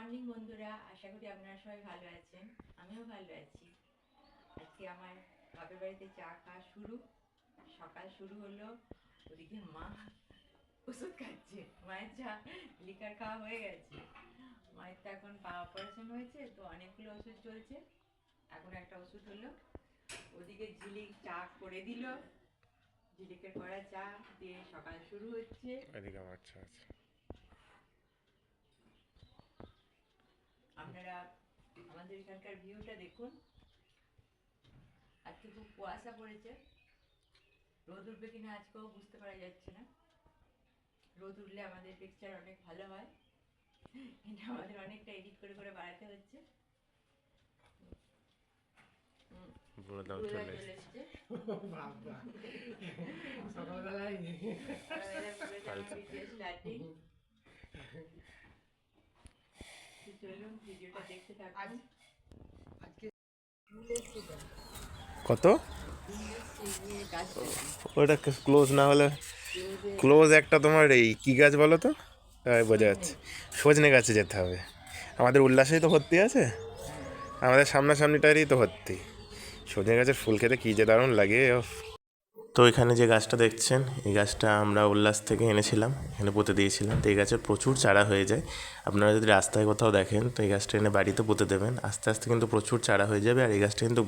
Morning বন্ধুরা, আশা করি আপনারা সবাই ভালো আছেন। আমিও ভালো আছি। আজকে আমার বাপের বাড়িতে চা খাওয়া শুরু। সকাল শুরু হলো, ওদিকে মা ওষুধ খাচ্ছে। মায়ের চা, লিকার খাওয়া হয়ে গেছে। মায়ের তো এখন পা অপারেশন হয়েছে, তো অনেকগুলো ওষুধ চলছে। এখন একটা ওষুধ হলো। ওদিকে ঝিলিক চা করে দিল। ঝিলিকের করা চা দিয়ে সকাল শুরু হচ্ছে। এদিকে আমার চা আছে। আপনারা আমাদের এখানকার ভিউটা দেখুন। আজকে খুব কুয়াশা পড়েছে। রোদ উঠবে কিনা আজকেও বুঝতে পারা যাচ্ছে না। রোদ উঠলে আমাদের পিকচার অনেক ভালো হয়। এটা আমাদের অনেকটা এডিট করে করে বাড়াতে হচ্ছে। সকালবেলায় সকালবেলা পুরোটা আমার video starting। তো চলুন ভিডিওটা দেখতে থাকুন আজকে কত? ওটা ক্লোজ না হলে ক্লোজ একটা তোমার এই কি গাছ বলো তো? বোঝা যাচ্ছে। সজনে গাছে যেতে হবে। আমাদের উল্লাসেই তো ভর্তি আছে। আমাদের সামনাসামনিটারই তো ভর্তি। সজনে গাছের ফুল খেতে কী যে দারুণ লাগে। তো এখানে যে গাছটা দেখছেন, এই গাছটা আমরা উল্লাস থেকে এনেছিলাম, এখানে পুঁতে দিয়েছিলাম। তো এই গাছের প্রচুর চারা হয়ে যায়। আপনারা যদি রাস্তায় কোথাও দেখেন, তো এই গাছটা এনে বাড়িতে পুঁতে দেবেন। আস্তে আস্তে কিন্তু প্রচুর চারা হয়ে যাবে আর এই গাছটা কিন্তু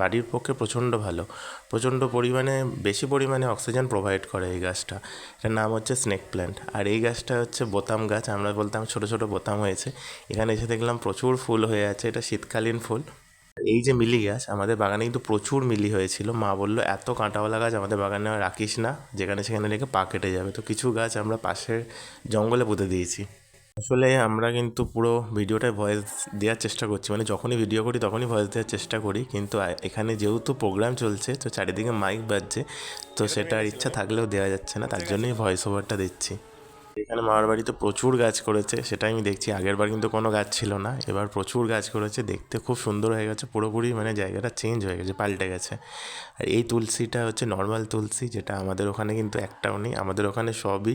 বাড়ির পক্ষে প্রচণ্ড ভালো। প্রচণ্ড পরিমাণে, বেশি পরিমাণে অক্সিজেন প্রোভাইড করে এই গাছটা। এটার নাম হচ্ছে স্নেক প্ল্যান্ট। আর এই গাছটা হচ্ছে বোতাম গাছ। আমরা বলতাম ছোটো ছোটো বোতাম হয়েছে। এখানে এসে দেখলাম প্রচুর ফুল হয়ে আছে। এটা শীতকালীন ফুল। এই যে মিলি গাছ, আমাদের বাগানে কিন্তু প্রচুর মিলি হয়েছিল। মা বলল, এত কাঁটাওয়ালা গাছ আমাদের বাগানে রাখিস না, যেখানে সেখানে রেখে পা কেটে যাবে। তো কিছু গাছ আমরা পাশের জঙ্গলে পুঁতে দিয়েছি। আসলে আমরা কিন্তু পুরো ভিডিওটায় ভয়েস দেওয়ার চেষ্টা করছি। মানে যখনই ভিডিও করি, তখনই ভয়েস দেওয়ার চেষ্টা করি। কিন্তু এখানে যেহেতু প্রোগ্রাম চলছে, তো চারিদিকে মাইক বাজছে, তো সেটার ইচ্ছা থাকলেও দেওয়া যাচ্ছে না। তার জন্যই ভয়েস ওভারটা দিচ্ছি। এখানে মামার বাড়িতে প্রচুর গাছ করেছে সেটা আমি দেখছি। আগের বার কিন্তু কোনো গাছ ছিল না, এবার প্রচুর গাছ করেছে, দেখতে খুব সুন্দর হয়ে গেছে, পুরোপুরি মানে জায়গাটা চেঞ্জ হয়ে গেছে, পাল্টে গেছে। আর এই তুলসীটা হচ্ছে নর্মাল তুলসী, যেটা আমাদের ওখানে কিন্তু একটাও নেই, আমাদের ওখানে সবই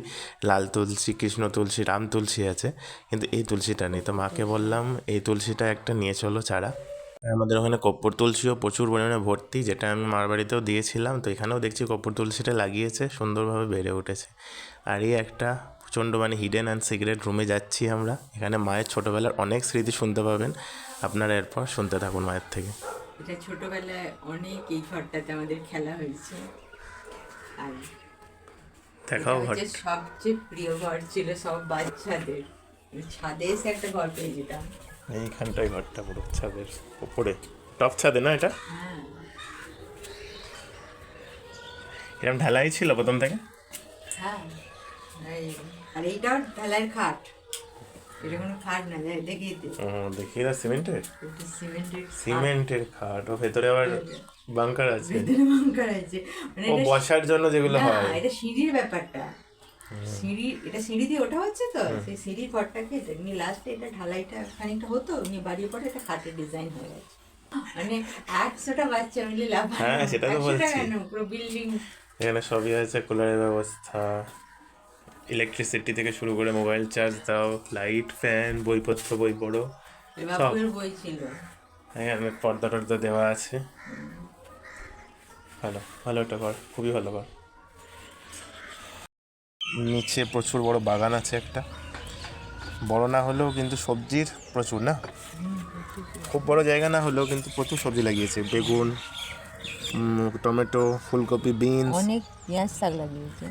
লাল তুলসী, কৃষ্ণ তুলসী, রাম তুলসী আছে, কিন্তু এই তুলসীটা নেই। তো মাকে বললাম, এই তুলসীটা একটা নিয়ে চলো চারা। আমাদের ওখানে কপ্পর তুলসীও প্রচুর পরিমাণে ভর্তি, যেটা আমি মার বাড়িতেও দিয়েছিলাম, তো এখানেও দেখছি কপ্পর তুলসীটা লাগিয়েছে, সুন্দরভাবে বেড়ে উঠেছে। আর এই একটা প্রচণ্ড মানে হিডেন অ্যান্ড সিক্রেট রুমে যাচ্ছি আমরা। এখানে মায়ের ছোটোবেলার অনেক স্মৃতি শুনতে পাবেন। আপনারা এরপর শুনতে থাকুন মায়ের থেকে। এটা ছোটবেলায় অনেক এই ঘরটাতে আমাদের খেলা হয়েছে। আর দেখাও ঘর সবচেয়ে প্রিয় ঘর ছিল সব বাচ্চাদের। ছাদে এসে একটা ঘর পেয়ে যেতাম। এইখানটায় ঘরটা পুরো ছাদের উপরে টপ ছাদে না এটা? হ্যাঁ। এরকম ঢালাই ছিল প্রথম থেকে? হ্যাঁ আর এইটাও ঢালাইয়ের খাট। এটা কোনো খাট না দেখ- দেখিয়ে ও দেখি না সিমেন্টের? এটা সিমেন্টের। সিমেন্টের খাট। ও ভেতরে আবার বাংকার আছে। ভেতরে বাঙ্কার আছে। মানে ও বসার জন্য যেগুলো হয়। এটা সিঁড়ির ব্যাপারটা। সিঁড়ি এটা সিঁড়ি দিয়ে ওঠা হচ্ছে তো? সেই সিঁড়ির ঘরটাকে এমনি লাস্টে এটা ঢালাইটা খানিকটা হতো এমনি বাড়ির পরে এটা খাটের ডিজাইন হয়ে গেছে। মানে একশোটা বাচ্চা মিলে লাভ হ্যাঁ, সেটা তো বলছি। পুরো বিল্ডিং এখানে সবই আছে কুলারের ব্যবস্থা। ইলেকট্রিসিটি থেকে শুরু করে মোবাইল চার্জ দাও লাইট ফ্যান বইপত্র বই পড়ো বাপুর বই ছিল। এখানে পর্দা টর্দা দেওয়া আছে। ভালো ভালো একটা ঘর খুবই ভালো ঘর নিচে প্রচুর বড় বাগান আছে একটা। বড় না হলেও কিন্তু সবজির প্রচুর না? খুব বড় জায়গা না হলেও কিন্তু প্রচুর সবজি লাগিয়েছে। বেগুন টমেটো ফুলকপি বিনস। অনেক পেঁয়াজ শাক লাগিয়েছে।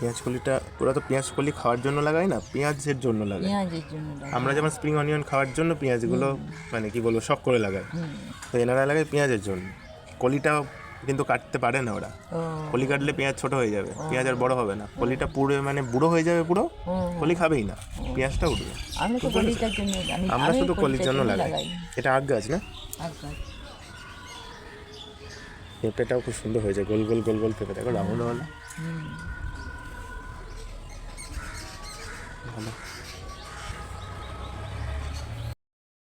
পেঁয়াজ কলিটা ওরা তো পেঁয়াজ কলি খাওয়ার জন্য লাগায় না পেঁয়াজের জন্য লাগায়। পেঁয়াজের জন্য আমরা যেমন স্প্রিং অনিয়ন খাওয়ার জন্য পেঁয়াজগুলো মানে কি বলব শখ করে লাগায় তো এনারা লাগায় পেঁয়াজের জন্য। কলিটা কিন্তু কাটতে পারে না ওরা। ও। কলি কাটলে পেঁয়াজ ছোট হয়ে যাবে পেঁয়াজ আর বড় হবে না। কলিটা পুরো মানে বুড়ো হয়ে যাবে পুরো কলি খাবেই না পেঁয়াজটা উঠবে। আমরা তো কলিটার জন্য আমি আমরা আমি শুধু কলির জন্য লাগাই। এটা আগ গাছ না? আচ্ছা পেঁপেটাও খুব সুন্দর হয়েছে গোল গোল গোল গোল পেঁপে দেখো রাউন্ড হলো ভালো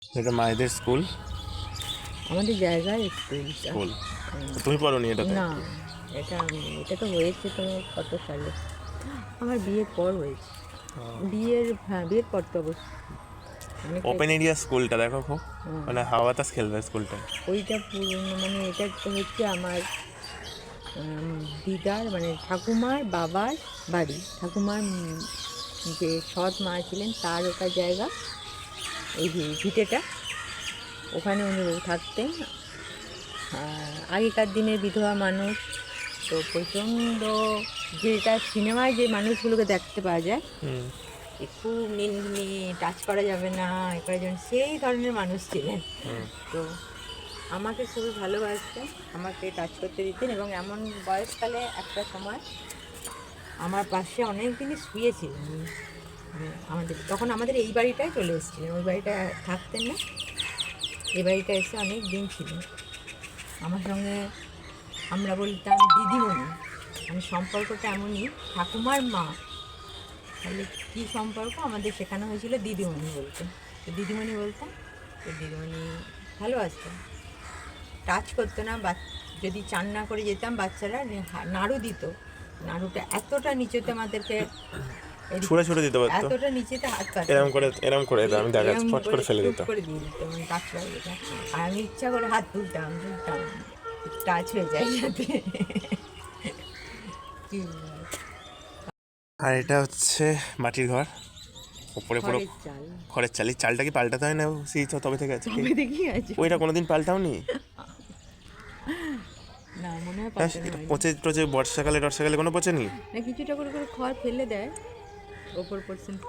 এটা মায়েদের স্কুল? আমাদের জায়গায় স্কুল স্কুল? তুমি পড়ো নি এটাতে না এটা এটা তো হয়েছে তোমার কত সালে? আমার বিয়ের পর হয়েছে। বিয়ের হ্যাঁ বিয়ের পর তো অবশ্য। অনেক ওপেন এরিয়া স্কুলটা দেখো খুব। মানে হাওয়া বাতাস খেলবে স্কুলটা। ওইটা পুরনো মানে এটা তো হচ্ছে আমার দিদার মানে ঠাকুমার বাবার বাড়ি। ঠাকুমার যে সৎ মা ছিলেন তার ওটা জায়গা এই ভিটেটা ওখানে উনি থাকতেন। আগেকার দিনের বিধবা মানুষ তো প্রচণ্ড যেটা সিনেমায় যে মানুষগুলোকে দেখতে পাওয়া যায় খুব নীল টাচ করা যাবে না এ যাবে সেই ধরনের মানুষ ছিলেন। তো আমাকে খুবই ভালোবাসতেন আমাকে টাচ করতে দিতেন এবং এমন বয়সকালে একটা সময় আমার পাশে অনেক দিনই শুয়েছিলেন। মানে আমাদের, তখন আমাদের এই বাড়িটায় চলে এসেছিলেন। ওই বাড়িটা থাকতেন না। এই বাড়িটা এসে অনেক দিন ছিল। আমার সঙ্গে আমরা বলতাম, দিদিমণি মানে সম্পর্কটা এমনই। ঠাকুমার মা। তাহলে কী সম্পর্ক? আমাদের শেখানো হয়েছিল দিদিমণি বলতে। তো দিদিমণি বলতাম, তো দিদিমণি ভালো আসতেন টাচ করতো না, বা, যদি চান না করে যেতাম, বাচ্চারা নাড়ু দিত। নাড়ুটা এতটা নিচেতে আমাদেরকে ছুঁড়ে ছুঁড়ে দিতে পারতো। এতটা নিচেতে হাত পাতো এরম করে এরকম করে আমি দেখা স্পট করে ফেলে টুক দিত করে দিয়ে দিত মানে টাচ করে দিত আর আমি ইচ্ছা করে হাত তুলতাম তুলতাম টাচ হয়ে যায় যাতে। আর এটা হচ্ছে মাটির ঘর। উপরে পুরো খড়ের চাল। খড়ের চাল। এই চালটা কি পাল্টাতে হয় না সেই তো তবে থেকে আছে। ওইটা কোনোদিন পাল্টাওনি? না মনে হয় হ্যাঁ হয়নি। পচে টচে বর্ষাকালে টর্ষাকালে কোনো পচেনি না? কিছুটা করে করে খড় ফেলে দেয় ওপর পার্সেন্ট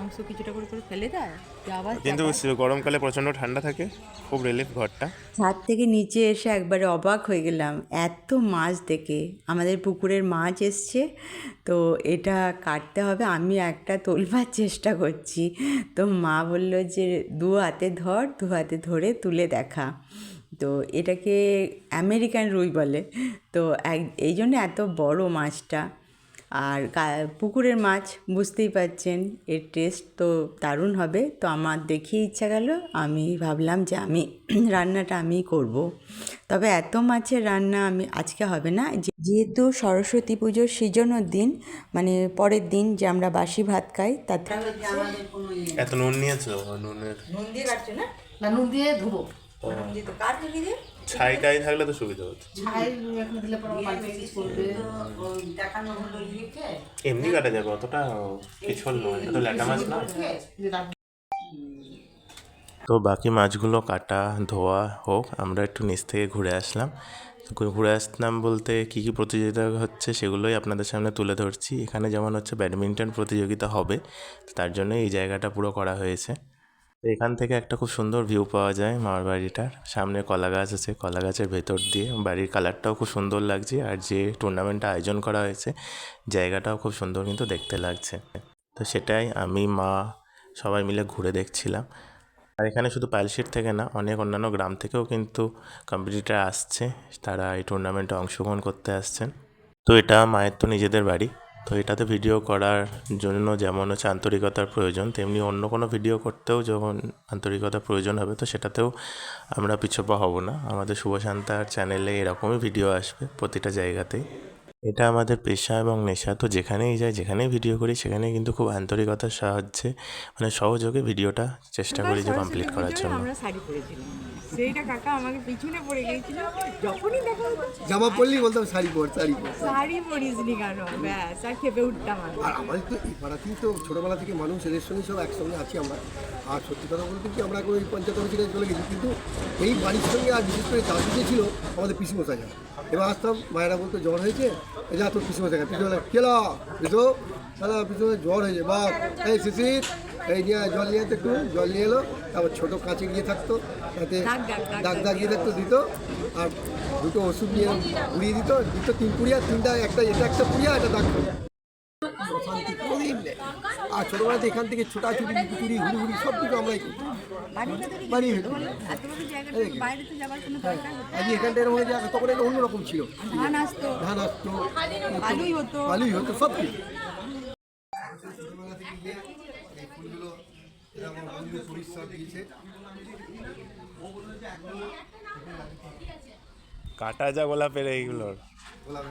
অংশ কিছুটা করে করে ফেলে দেয় দিয়ে আবার কিন্তু চাপায়। গরমকালে প্রচণ্ড ঠান্ডা থাকে খুব রিলিফ ঘরটা। ছাদ থেকে নিচে এসে একবারে অবাক হয়ে গেলাম এত মাছ দেখে। আমাদের পুকুরের মাছ এসছে তো এটা কাটতে হবে আমি একটা তোলবার চেষ্টা করছি। তো মা বলল যে দু হাতে ধর দু হাতে ধরে তুলে দেখা। তো এটাকে আমেরিকান রুই বলে। তো এক এই জন্য এত বড় মাছটা। আর পুকুরের মাছ বুঝতেই পারছেন এর টেস্ট তো দারুণ হবে। তো আমার দেখে ইচ্ছা গেল আমি ভাবলাম যে আমি রান্নাটা আমিই করব। তবে এত মাছের রান্না আমি আজকে হবে না। যেহেতু সরস্বতী পুজোর সিজনের দিন মানে পরের দিন যে আমরা বাসি ভাত খাই তাতে এত নুন নিয়েছো? নুন দিয়ে না? না নুন দিয়ে ধুবো। ছাই টাই থাকলে তো সুবিধা হতো। ছাই এখন দিলে পরে আমার বাড়িতে কিছু করবে এমনি কাটা যাবে অতটা পিছল নয় তো ল্যাটা মাছ না? তো বাকি মাছগুলো কাটা ধোয়া হোক আমরা একটু নিচ থেকে ঘুরে আসলাম। ঘুরে আসলাম বলতে কী কী প্রতিযোগিতা হচ্ছে সেগুলোই আপনাদের সামনে তুলে ধরছি। এখানে যেমন হচ্ছে ব্যাডমিন্টন প্রতিযোগিতা হবে তার জন্য এই জায়গাটা পুরো করা হয়েছে। তো এখান থেকে একটা খুব সুন্দর ভিউ পাওয়া যায় মামার বাড়িটার। সামনে কলা গাছ আছে কলা গাছের ভেতর দিয়ে। বাড়ির কালারটাও খুব সুন্দর লাগছে আর যে টুর্নামেন্টটা আয়োজন করা হয়েছে, জায়গাটাও খুব সুন্দর কিন্তু দেখতে লাগছে। তো সেটাই আমি, মা সবাই মিলে ঘুরে দেখছিলাম। আর এখানে শুধু পাইলশিট থেকে না, অনেক অন্যান্য গ্রাম থেকেও কিন্তু কম্পিটিটার আসছে। তারা এই টুর্নামেন্টে অংশগ্রহণ করতে আসছেন। তো এটা মায়ের তো নিজেদের বাড়ি। তো এটাতে ভিডিও করার জন্য যেমন হচ্ছে আন্তরিকতার প্রয়োজন, তেমনি অন্য কোনো ভিডিও করতেও যখন আন্তরিকতার প্রয়োজন হবে, তো সেটাতেও আমরা পিছপা হব না। আমাদের শুভশান্তার চ্যানেলে এরকমই ভিডিও আসবে প্রতিটা জায়গাতেই। এটা আমাদের পেশা এবং নেশা। তো যেখানেই যাই যেখানেই ভিডিও করি সেখানেই কিন্তু খুব আন্তরিকতার সাহায্যে মানে সহযোগে ভিডিওটা চেষ্টা করি যে কমপ্লিট করার জন্য। আমরা শাড়ি পরেছিলাম। সেইটা কাকা আমাকে পিছনে পড়ে গিয়েছিল। যখনই দেখা হতো জামা পরলেই বলতাম শাড়ি পর শাড়ি পর। শাড়ি পরিসনি কেন? ব্যাস আর খেপে উঠতাম আর আমাদের তো এই পাড়াতেই তো ছোটোবেলা থেকে মানুষ এদের সঙ্গে সব একসঙ্গে আছি আমরা। আর সত্যি কথা বলতে কি আমরা এখন ওই পঞ্চায়েত অফিসে চলে গেছি। কিন্তু এই বাড়ির সঙ্গে আর বিশেষ করে দাদু যে ছিল আমাদের পিসিমশাই। যায় এবার আসতাম মায়েরা বলতো জ্বর হয়েছে? এই যা তোর থাকে যায় পিছনে কেলা পিছু দাদা পিছনে জ্বর হয়েছে বা এই শিশির এই নিয়ে জল নিয়ে একটু জল নিয়ে এলো তারপর ছোটো কাঁচে গিয়ে থাকতো তাতে দাগ, গিয়ে থাকতো দিত আর দুটো ওষুধ নিয়ে উড়িয়ে দিত দিত তিন পুড়িয়া তিনটা একটা এটা একটা পুড়িয়া একটা দাগ অশান্তি কোনোদিন নেই আর ছোটোবেলাতে এখান থেকে ছোটাছুটি চুরি হুড়ি হুড়ি সব কিছু আমরাই বাড়ি হতো। আজ এখানটা এরকম তখন এটা অন্যরকম ছিল। ধান আসতো। ধান আসতো আলুই হতো। ভালোই হতো সব কিছু। ফুলগুলো পরিষ্কার দিয়েছে কাটা যা গোলাপের এইগুলোর। গোলাপ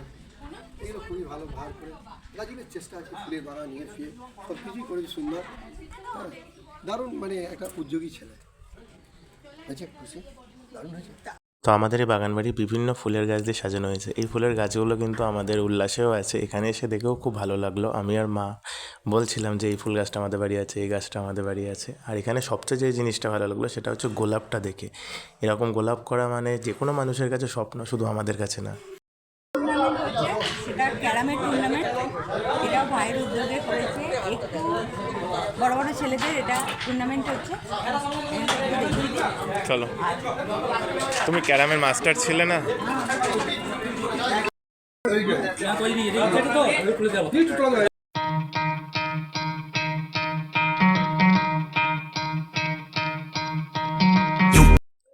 এগুলো খুবই ভালো ভালো করে। গাছগুলোর চেষ্টা আছে বাগান নিয়ে ফিরে। সব কিছুই করেছে সুন্দর। হ্যাঁ দারুণ মানে একটা উদ্যোগী ছেলে। হয়েছে খুশি? দারুণ হয়েছে। তো আমাদের এই বাগানবাড়ি বিভিন্ন ফুলের গাছ দিয়ে সাজানো হয়েছে। এই ফুলের গাছগুলো কিন্তু আমাদের উল্লাসেও আছে। এখানে এসে দেখেও খুব ভালো লাগল। আমি আর মা বলছিলাম যে, এই ফুল গাছটা আমাদের বাড়ি আছে, এই গাছটা আমাদের বাড়ি আছে। আর এখানে সবচেয়ে যে জিনিসটা ভালো লাগল, সেটা হচ্ছে গোলাপটা দেখে। এরকম গোলাপ করা মানে যে কোনো মানুষের কাছে স্বপ্ন, শুধু আমাদের কাছে না সেটা ক্যারামের টুর্নামেন্ট এটাও ভাইয়ের উদ্যোগে করেছে একটু বড় বড় ছেলেদের এটা টুর্নামেন্ট হচ্ছে চলো তুমি ক্যারামের মাস্টার ছিলে না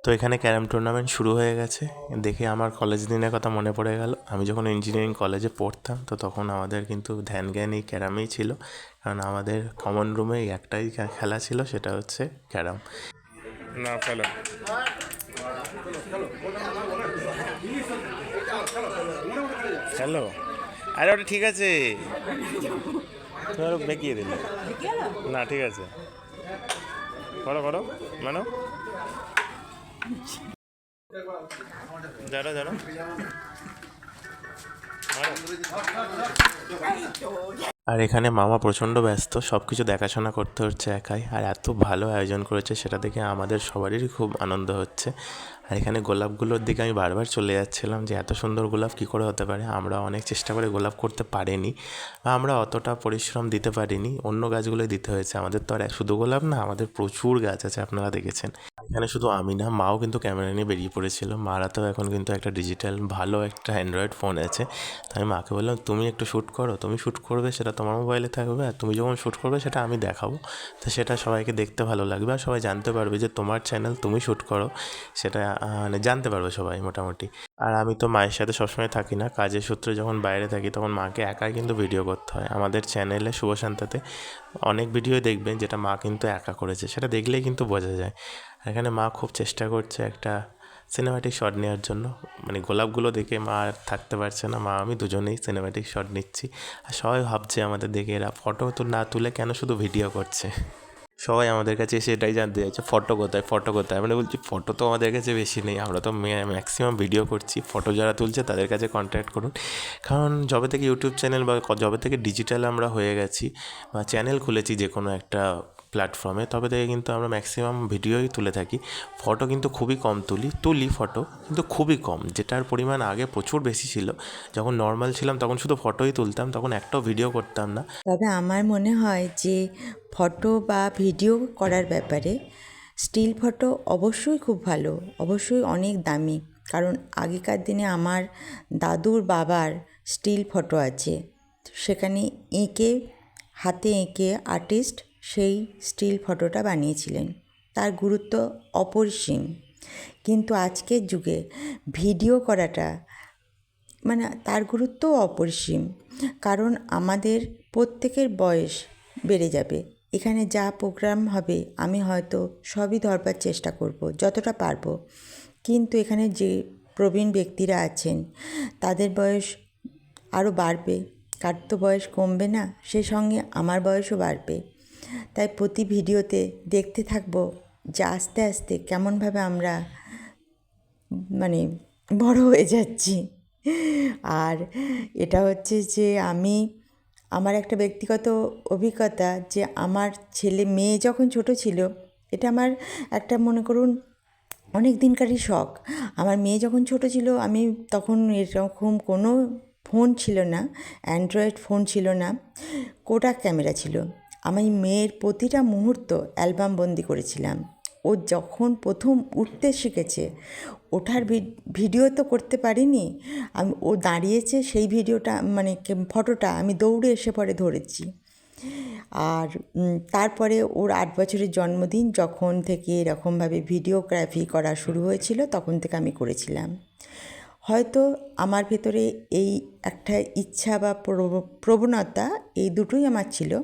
তো এখানে ক্যারাম টুর্নামেন্ট শুরু হয়ে গেছে। দেখে আমার কলেজ দিনের কথা মনে পড়ে গেল। আমি যখন ইঞ্জিনিয়ারিং কলেজে পড়তাম তো তখন আমাদের কিন্তু ধ্যান জ্ঞান এই ক্যারামেই ছিল। কারণ আমাদের কমন রুমে একটাই খেলা ছিল সেটা হচ্ছে ক্যারাম। না ফেলো হ্যালো আরে ওটা ঠিক আছে। বেঁকিয়ে দিলে। না ঠিক আছে। করো করো। মানো। আর এখানে মামা প্রচণ্ড ব্যস্ত সব কিছু দেখাশোনা করতে হচ্ছে একাই, আর এত ভালো আয়োজন করেছে সেটা দেখে আমাদের সবারই খুব আনন্দ হচ্ছে। আর এখানে গোলাপগুলোর দিকে আমি বারবার চলে যাচ্ছিলাম যে এত সুন্দর গোলাপ কী করে হতে পারে, আমরা অনেক চেষ্টা করে গোলাপ করতে পারিনি, বা আমরা অতটা পরিশ্রম দিতে পারিনি, অন্য গাছগুলোই দিতে হয়েছে। আমাদের তো আর শুধু গোলাপ না, আমাদের প্রচুর গাছ আছে, আপনারা দেখেছেন। এখানে শুধু আমি না মাও কিন্তু ক্যামেরা নিয়ে বেরিয়ে পড়েছিল। মারা তো এখন কিন্তু একটা ডিজিটাল ভালো একটা অ্যান্ড্রয়েড ফোন আছে। তো আমি মাকে বললাম, তুমি একটু শ্যুট করো। তুমি শ্যুট করবে, সেটা তোমার মোবাইলে থাকবে। আর তুমি যখন শ্যুট করবে, সেটা আমি দেখাবো। তো সেটা সবাইকে দেখতে ভালো লাগবে। আর সবাই জানতে পারবে যে তোমার চ্যানেল তুমি শ্যুট করো। সেটা মানে জানতে পারবে সবাই মোটামুটি। আর আমি তো মায়ের সাথে সবসময় থাকি না। কাজের সূত্রে যখন বাইরে থাকি, তখন মাকে একাই কিন্তু ভিডিও করতে হয়। আমাদের চ্যানেলে শুভশান্তাতে অনেক ভিডিও দেখবেন যেটা মা কিন্তু একা করেছে। সেটা দেখলেই কিন্তু বোঝা যায়। এখানে মা খুব চেষ্টা করছে একটা সিনেম্যাটিক শট নেওয়ার জন্য। মানে গোলাপগুলো দেখে মা আর থাকতে পারছে না। মা, আমি দুজনেই সিনেম্যাটিক শট নিচ্ছি। আর সবাই ভাবছে আমাদের দেখে এরা ফটো তো না তুলে কেন শুধু ভিডিও করছে? সবাই আমাদের কাছে এসে এটাই জানতে চাইছে, ফটো কোথায়? ফটো কোথায়? মানে বলছি, ফটো তো আমাদের কাছে বেশি নেই, আমরা তো ম্যাক্সিমাম ভিডিও করছি, ফটো যারা তুলছে তাদের কাছে কন্ট্যাক্ট করুন। কারণ যবে থেকে ইউটিউব চ্যানেল বা যবে থেকে ডিজিটাল আমরা হয়ে গেছি বা চ্যানেল খুলেছি যে কোনো একটা প্ল্যাটফর্মে তবে থেকে কিন্তু আমরা ম্যাক্সিমাম ভিডিওই তুলে থাকি। ফটো কিন্তু খুবই কম তুলি তুলি ফটো কিন্তু খুবই কম, যেটার পরিমাণ আগে প্রচুর বেশি ছিল। যখন নর্মাল ছিলাম, তখন শুধু ফটোই তুলতাম, তখন একটাও ভিডিও করতাম না। তবে আমার মনে হয় যে ফটো বা ভিডিও করার ব্যাপারে স্টিল ফটো অবশ্যই খুব ভালো, অবশ্যই অনেক দামি। কারণ আগেকার দিনে আমার দাদুর বাবার স্টিল ফটো আছে। সেখানে এঁকে, হাতে এঁকে আর্টিস্ট সেই স্টিল ফটোটা বানিয়েছিলেন। তার গুরুত্ব অপরিসীম। কিন্তু আজকের যুগে ভিডিও করাটা মানে তার গুরুত্বও অপরিসীম। কারণ আমাদের প্রত্যেকের বয়স বেড়ে যাবে। এখানে যা প্রোগ্রাম হবে, আমি হয়তো সবই ধরবার চেষ্টা করব, যতটা পারব। কিন্তু এখানে যে প্রবীণ ব্যক্তিরা আছেন, তাদের বয়স আরও বাড়বে। কার তো বয়স কমবে না সেই সঙ্গে আমার বয়সও বাড়বে। তাই প্রতি ভিডিওতে দেখতে থাকব যে আস্তে আস্তে কেমনভাবে আমরা মানে বড় হয়ে যাচ্ছি। আর এটা হচ্ছে যে আমি, আমার একটা ব্যক্তিগত অভিজ্ঞতা যে আমার ছেলে মেয়ে যখন ছোট ছিল, এটা আমার একটা মনে করুন অনেক দিনকারই শখ। আমার মেয়ে যখন ছোট ছিল, আমি তখন এরকম কোনো ফোন ছিল না, অ্যান্ড্রয়েড ফোন ছিল না কোডাক ক্যামেরা ছিল। আমি মেয়ের প্রতিটা মুহূর্ত অ্যালবাম বন্দি করেছিলাম। ও যখন প্রথম উঠতে শিখেছে, ওঠার ভিডিও তো করতে পারিনি। আমি, ও দাঁড়িয়েছে সেই ভিডিওটা মানে ফটোটা আমি দৌড়ে এসে পরে ধরেছি। আর তারপরে ওর আট বছরের জন্মদিন যখন থেকে এরকমভাবে ভিডিওগ্রাফি করা শুরু হয়েছিল, তখন থেকে আমি করেছিলাম। হয়তো আমার ভেতরে এই একটা ইচ্ছা বা প্রব- প্রবণতা এই দুটোই আমার ছিল।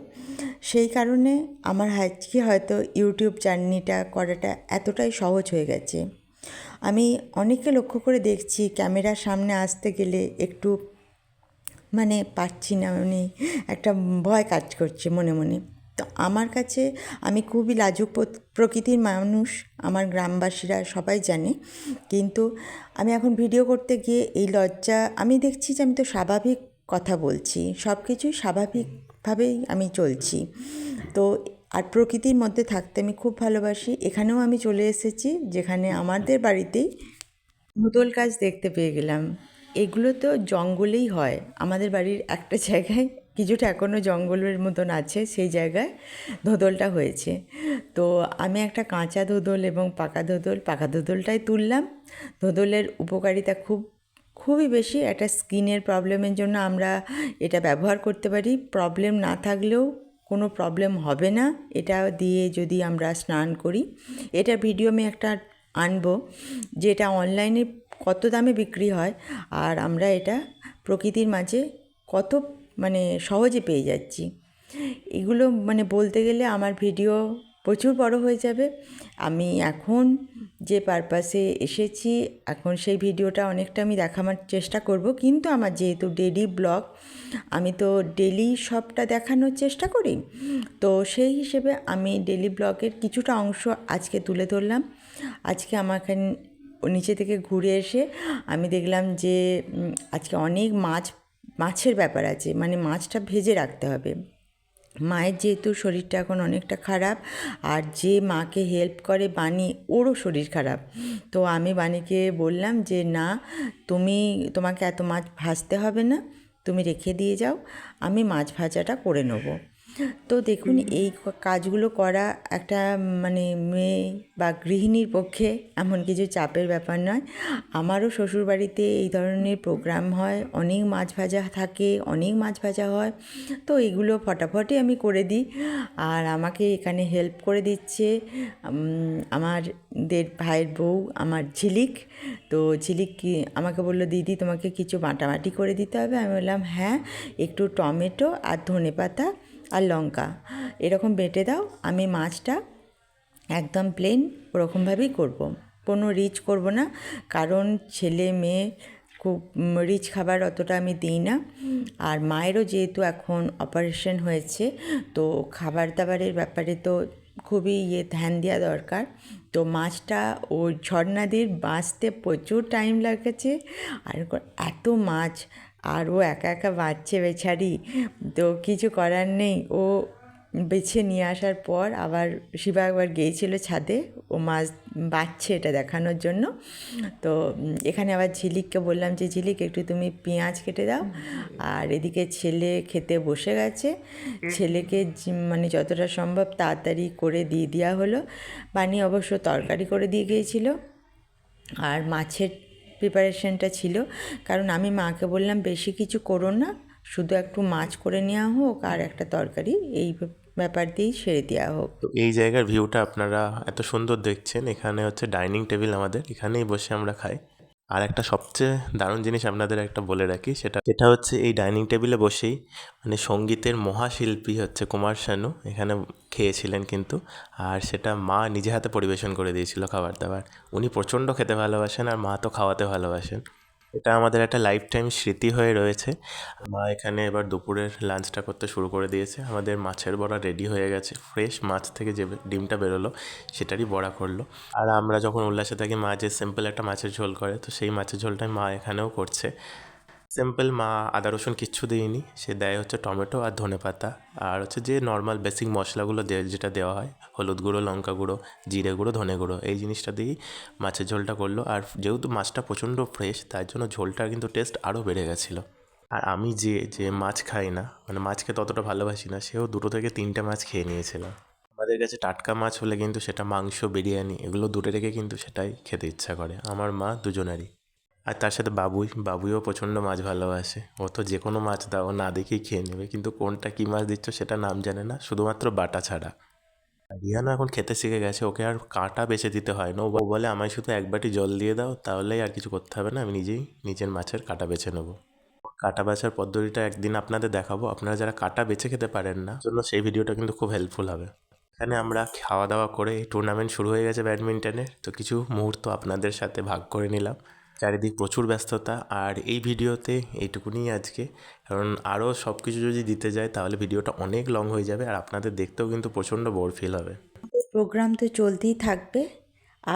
সেই কারণে আমার আজকে হয়তো ইউটিউব জার্নিটা করাটা এতটাই সহজ হয়ে গেছে। আমি অনেককে লক্ষ্য করে দেখছি ক্যামেরার সামনে আসতে গেলে একটু মানে পারছি না মানে একটা ভয় কাজ করছে মনে মনে। তো আমার কাছে আমি খুবই লাজুক প্রকৃতির মানুষ, আমার গ্রামবাসীরা সবাই জানে। কিন্তু আমি এখন ভিডিও করতে গিয়ে এই লজ্জা, আমি দেখছি যে আমি তো স্বাভাবিক কথা বলছি সব কিছুই স্বাভাবিকভাবেই আমি চলছি। তো আর প্রকৃতির মধ্যে থাকতে আমি খুব ভালোবাসি। এখানেও আমি চলে এসেছি, যেখানে আমাদের বাড়িতেই মুদল গাছ দেখতে পেয়ে গেলাম। এগুলো তো জঙ্গলেই হয়। আমাদের বাড়ির একটা জায়গায় কিছুটা এখনও জঙ্গলের মতন আছে, সেই জায়গায় ধোদলটা হয়েছে। তো আমি একটা কাঁচা ধোদল এবং পাকা ধোদল, পাকা ধোদলটাই তুললাম। ধোদলের উপকারিতা খুব খুবই বেশি একটা স্কিনের প্রবলেমের জন্য আমরা এটা ব্যবহার করতে পারি। প্রবলেম না থাকলেও কোনো প্রবলেম হবে না। এটা দিয়ে যদি আমরা স্নান করি এটা ভিডিও আমি একটা আনব যেটা অনলাইনে কত দামে বিক্রি হয় আর আমরা এটা প্রকৃতির মাঝে কত মানে সহজে পেয়ে যাচ্ছি। এগুলো মানে বলতে গেলে আমার ভিডিও প্রচুর বড় হয়ে যাবে। আমি এখন যে পারপাসে এসেছি, এখন সেই ভিডিওটা অনেকটা আমি দেখানোর চেষ্টা করব। কিন্তু আমার যেহেতু ডেলি ব্লগ আমি তো ডেলি সবটা দেখানোর চেষ্টা করি। তো সেই হিসেবে আমি ডেলি ব্লগের কিছুটা অংশ আজকে তুলে ধরলাম। আজকে আমাকে নিচে থেকে ঘুরে এসে আমি দেখলাম যে আজকে অনেক মাছ, মাছের ব্যাপার আছে। মানে মাছটা ভেজে রাখতে হবে। মায়ের যেহেতু শরীরটা এখন অনেকটা খারাপ, আর যে মাকে হেল্প করে বাণী, ওরও শরীর খারাপ। তো আমি বাণীকে বললাম যে, না, তুমি, তোমাকে এত মাছ ভাজতে হবে না, তুমি রেখে দিয়ে যাও, আমি মাছ ভাজাটা করে নেব। তো দেখুন এই কাজগুলো করা একটা মানে মেয়ে বা গৃহিণীর পক্ষে এমন কিছু চাপের ব্যাপার নয়। আমারও শ্বশুরবাড়িতে এই ধরনের প্রোগ্রাম হয় অনেক মাছ ভাজা থাকে অনেক মাছ ভাজা হয়। তো এগুলো ফটাফটই আমি করে দিই। আর আমাকে এখানে হেল্প করে দিচ্ছে উম, আমার দের ভাইয়ের বউ আমার ঝিলিক। তো ঝিলিক কি আমাকে বলল দিদি তোমাকে কিছু বাটাবাটি করে দিতে হবে। আমি বললাম হ্যাঁ একটু টমেটো আর ধনে পাতা আর লঙ্কা। এরকম বেটে দাও, আমি মাছটা একদম প্লেন ওরকমভাবেই করব। কোনো রিচ করব না, কারণ ছেলে মেয়ে খুব রিচ খাবার অতটা আমি দিই না। আর মায়েরও যেহেতু এখন অপারেশন হয়েছে, তো খাবার দাবারের ব্যাপারে তো খুবই ইয়ে ধ্যান দেওয়া দরকার। তো মাছটা ও ঝর্ণাদির বাঁচতে প্রচুর টাইম লাগেছে। আর এত মাছ আর ও একা একা বাঁচছে বেছারি তো কিছু করার নেই। ও বেছে নিয়ে আসার পর আবার শিবা একবার গিয়েছিল ছাদে। ও মাছ বাচ্ছে এটা দেখানোর জন্য। তো এখানে আবার ঝিলিককে বললাম যে, ঝিলিক, একটু তুমি পেঁয়াজ কেটে দাও। আর এদিকে ছেলে খেতে বসে গেছে। ছেলেকে মানে যতটা সম্ভব তাড়াতাড়ি করে দিয়ে দেওয়া হলো। বানি অবশ্য তরকারি করে দিয়ে গিয়েছিল। আর মাছের প্রিপারেশনটা ছিল। কারণ আমি মাকে বললাম, বেশি কিছু করো না, শুধু একটু মাছ করে নেওয়া হোক আর একটা তরকারি, এই ব্যাপার দিয়েই সেরে দেওয়া হোক। তো এই জায়গার ভিউটা আপনারা এত সুন্দর দেখছেন। এখানে হচ্ছে ডাইনিং টেবিল আমাদের। এখানেই বসে আমরা খাই। আর একটা সবচেয়ে দারুণ জিনিস আপনাদের একটা বলে রাখি, সেটা সেটা হচ্ছে এই ডাইনিং টেবিলে বসেই মানে সঙ্গীতের মহাশিল্পী হচ্ছে কুমার শানু, এখানে খেয়েছিলেন কিন্তু। আর সেটা মা নিজে হাতে পরিবেশন করে দিয়েছিল খাবার দাবার। উনি প্রচণ্ড খেতে ভালোবাসেন আর মা তো খাওয়াতে ভালোবাসেন। এটা আমাদের একটা লাইফ টাইম স্মৃতি হয়ে রয়েছে। মা এখানে এবার দুপুরের লাঞ্চটা করতে শুরু করে দিয়েছে। আমাদের মাছের বড়া রেডি হয়ে গেছে। ফ্রেশ মাছ থেকে যে ডিমটা বেরোলো, সেটারই বড়া করল। আর আমরা যখন উল্লাসে থাকি, মা যে সিম্পল একটা মাছের ঝোল করে, তো সেই মাছের ঝোলটাই মা এখানেও করছে। সিম্পল, মা আদা রসুন কিচ্ছু দিইনি। সে দেয় হচ্ছে টমেটো আর ধনে পাতা। আর হচ্ছে যে নর্মাল বেসিক মশলাগুলো দে- যেটা দেওয়া হয়, হলুদ গুঁড়ো, লঙ্কা গুঁড়ো, জিরে গুঁড়ো, ধনে গুঁড়ো, এই জিনিসটা দিয়েই মাছের ঝোলটা করল। আর যেহেতু মাছটা প্রচণ্ড ফ্রেশ তার জন্য ঝোলটার কিন্তু টেস্ট আরও বেড়ে গেছিল। আর আমি যে যে মাছ খাই না মানে মাছকে ততটা ভালোবাসি না, সেও দুটো থেকে তিনটে মাছ খেয়ে নিয়েছিল। আমাদের কাছে টাটকা মাছ হলে কিন্তু সেটা মাংস, বিরিয়ানি, এগুলো দুটো রেখে কিন্তু সেটাই খেতে ইচ্ছা করে। আমার মা দুজনেরই। আর তার সাথে বাবুই, বাবুইও প্রচণ্ড মাছ ভালোবাসে। ও তো যে কোনো মাছ দাও, না দেখেই খেয়ে নেবে। কিন্তু কোনটা কী মাছ দিচ্ছ সেটা নাম জানে না, শুধুমাত্র বাটা ছাড়া। রিহানা এখন খেতে শিখে গেছে, ওকে আর কাঁটা বেছে দিতে হয় না। ও বলে, আমায় শুধু এক বাটি জল দিয়ে দাও, তাহলেই আর কিছু করতে হবে না, আমি নিজেই নিজের মাছের কাঁটা বেছে নেব। কাটা বাছার পদ্ধতিটা একদিন আপনাদের দেখাবো। আপনারা যারা কাটা বেছে খেতে পারেন না, জন্য সেই ভিডিওটা কিন্তু খুব হেল্পফুল হবে। এখানে আমরা খাওয়া দাওয়া করে টুর্নামেন্ট শুরু হয়ে গেছে ব্যাডমিন্টনের তো কিছু মুহূর্ত আপনাদের সাথে ভাগ করে নিলাম। চারিদিক প্রচুর ব্যস্ততা আর এই ভিডিওতে এইটুকুনি আজকে। কারণ আরও সব কিছু যদি দিতে যায়, তাহলে ভিডিওটা অনেক লং হয়ে যাবে আর আপনাদের দেখতেও কিন্তু প্রচণ্ড বোর ফিল হবে। প্রোগ্রাম তো চলতেই থাকবে।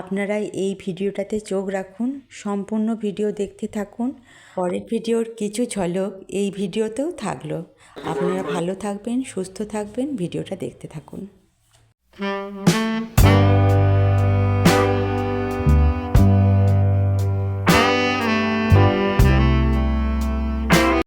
আপনারা এই ভিডিওটাতে চোখ রাখুন, সম্পূর্ণ ভিডিও দেখতে থাকুন। পরের ভিডিওর কিছু ঝলক এই ভিডিওতেও থাকল। আপনারা ভালো থাকবেন, সুস্থ থাকবেন, ভিডিওটা দেখতে থাকুন।